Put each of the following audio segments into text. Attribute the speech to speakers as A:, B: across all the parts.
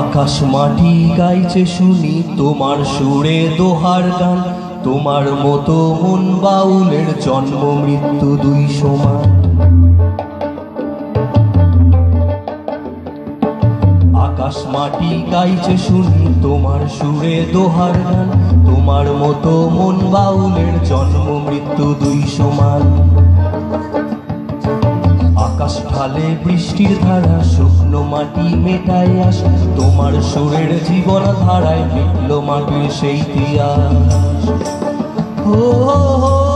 A: আকাশ মাটি গাইছে শুনি, তোমার সুরে দোহার গান, তোমার মতো মন বাউলের জন্ম মৃত্যু দুই সমান। আকাশ মাটি গাইছে শুনি, তোমার সুরে দোহার গান, তোমার মতো মন বাউলের জন্ম মৃত্যু দুই সমান। ঢালে বৃষ্টির ধারা, শুকনো মাটি মেটায় আস তোমার সুরের জীবন ধারায় মিটল মাটির সেই হো। ও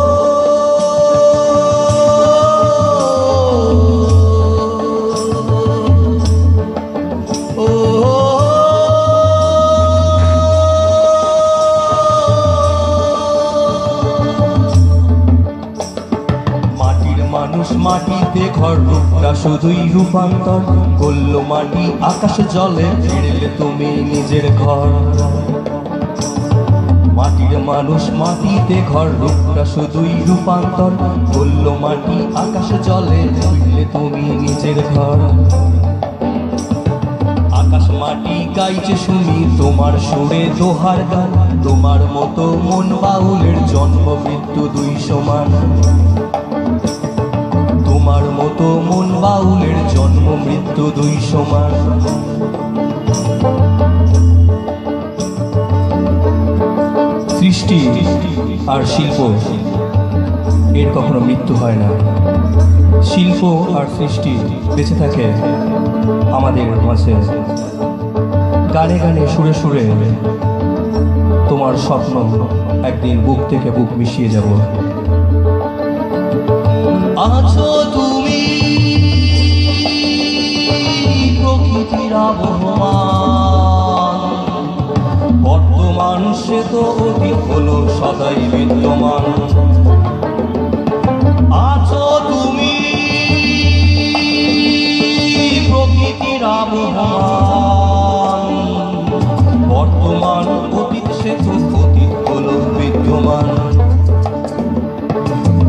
A: মানুষ মাটিতে ঘর, রূপটা শুধুই রূপান্তর। করল মাটি, আকাশে জলে ফিরলে তুমি নিজের ঘর। মাটির মানুষ মাটিতে ঘর, রূপটা শুধুই রূপান্তর। করল মাটি, আকাশে জলে ফিরলে তুমি নিজের ঘর। আকাশ মাটি গাইছে শুনি তোমার সুরে দোহার গান। তোমার মতো মন বাউলের জন্ম মৃত্যু দুই সমান। তোমার মতো মন বাউলের জন্ম, মৃত্যু দুই সমান। সৃষ্টি আর শিল্প, এর কখনো মৃত্যু হয় না। শিল্প আর সৃষ্টি বেঁচে থাকে আমাদের মাঝে। গানে গানে সুরে সুরে তোমার স্বপ্ন একদিন বুক থেকে বুক মিশিয়ে যাব। আছো তুমি প্রকৃতির আবহমান। বর্তমান সে তো অতীত হলো সদাই বিদ্যমান।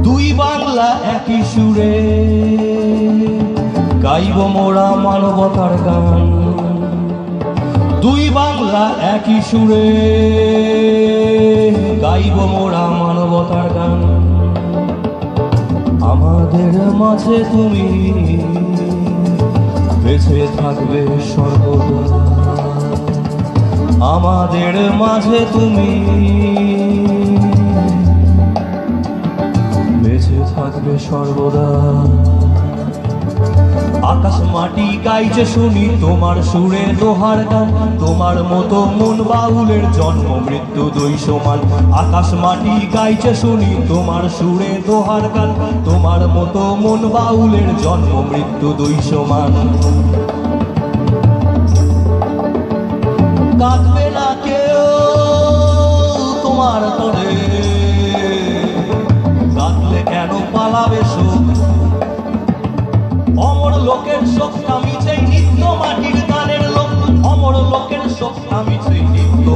A: দুই বাংলা একই সুরে গাইব মোরা মানবতার গান। দুই বাংলা একই সুরে গাইব মোরা মানবতার গান। আমাদের মাঝে তুমি বেঁচে থাকবে সর্বদা। আমাদের মাঝে তুমি থাকবে সর্বদা। আকাশ মাটি গাইছে শুনি তোমার সুরে দোহার গান, তোমার মতো মন বাউলের জন্ম মৃত্যু দুই সমান। আকাশ মাটি গাইছে শুনি তোমার সুরে দোহার গান, তোমার মতো মন বাউলের জন্ম মৃত্যু দুই সমান। কাঁদবে না কেউ তোমার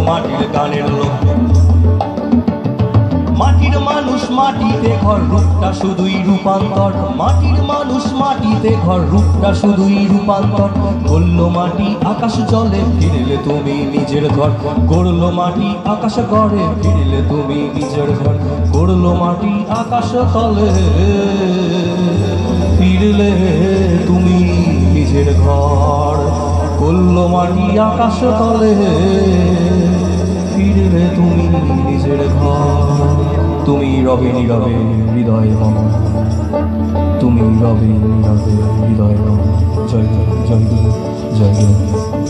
A: মাটির মাটির মানুষ মাটিতে ঘর, রূপটা শুধুই রূপান্তর। মাটির মানুষ মাটিতে ঘর, রূপটা শুধুই রূপান্তর। করল মাটি, আকাশ জলে ফিরলে তুমি নিজের ঘর। করল মাটি, আকাশ গড়ে ফিরলে তুমি নিজের ঘর। করল মাটি, আকাশ তলে। ফিরলে তুমি নিজের ঘর, করল মাটি আকাশ তলে। ফিরলে তুমি নিজের ঘর, তুমি রবে নীরবে হৃদয় মম তুমি রবে নীরবে হৃদয় মম জয় জয় জয় জয়।